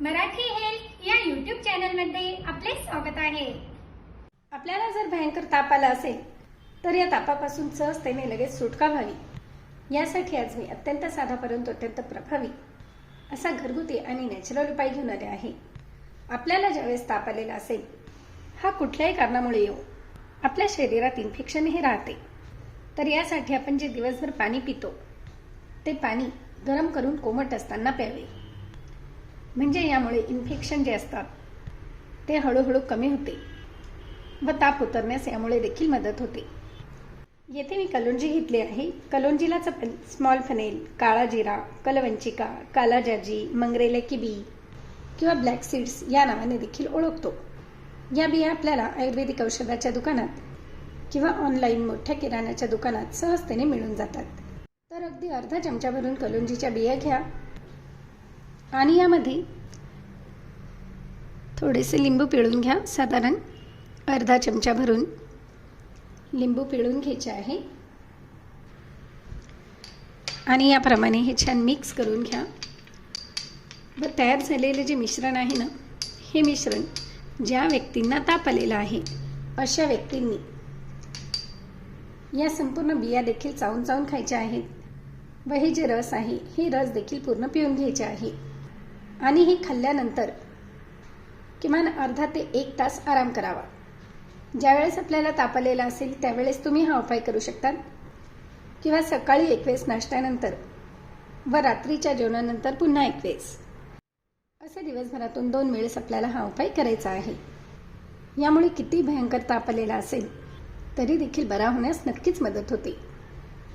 Marathi health या YouTube चॅनलमध्ये आपले स्वागत आहे. आपल्याला जर भयंकर ताप आला असेल तर या तापापासून सहजतेने लगेच सुटका व्हावी. यासाठी आज मी अत्यंत साधा परंतु अत्यंत प्रभावी असा घरगुती आणि नॅचरल उपाय घेऊन आले आहे. आपल्याला ज्यावेळेस ताप आलेला असेल हा कुठल्याही कारणामुळे येऊ आपल्या शरीरात इन्फेक्शन हे राहते. तर यासाठी आपण जे दिवसभर पाणी पितो ते पाणी गरम करून कोमट असताना प्यावे. म्हणजे यामुळे इन्फेक्शन जे असतात ते हळूहळू कमी होते व ताप उतरण्यास यामुळे देखील मदत होते. येथे मी कलोंजी घेतली आहे. कलोंजीला चपल स्मॉल फनेल काळा जिरा कलवंचिका काला जाजी मंगरेले किबी किंवा ब्लॅक सीड्स या नावाने देखील ओळखतो. या बिया आपल्याला आयुर्वेदिक औषधाच्या दुकानात किंवा ऑनलाईन मोठ्या किराण्याच्या दुकानात सहजतेने मिळून जातात. तर अगदी अर्धा चमच्याभरून भरून कलोंजीच्या बिया घ्या. आणि यामध्ये थोडेसे लिंबू पिळून घ्या साधारण अर्धा चमचा भरून लिंबू पिळून घ्यायचे आहे. आणि याप्रमाणे हे छान मिक्स करून घ्या. व तयार झालेले जे मिश्रण आहे ना हे मिश्रण ज्या व्यक्तींना ताप आलेला आहे अशा व्यक्तींनी या संपूर्ण बिया देखील चावून चावून खायच्या आहेत. व हे जे रस आहे ही रस देखील पूर्ण पिऊन घ्यायची आहे. आणि हे खाल्ल्यानंतर किमान अर्धा ते एक तास आराम करावा. ज्यावेळेस आपल्याला ताप आलेला असेल त्यावेळेस तुम्ही हा उपाय करू शकता. किंवा सकाळी एक वेळेस नाश्त्यानंतर व रात्रीच्या जेवणानंतर पुन्हा एक वेळेस. असे दिवसभरातून दोन वेळेस आपल्याला हा उपाय करायचा आहे. यामुळे किती भयंकर ताप आलेला असेल तरी देखील बरा होण्यास नक्कीच मदत होते.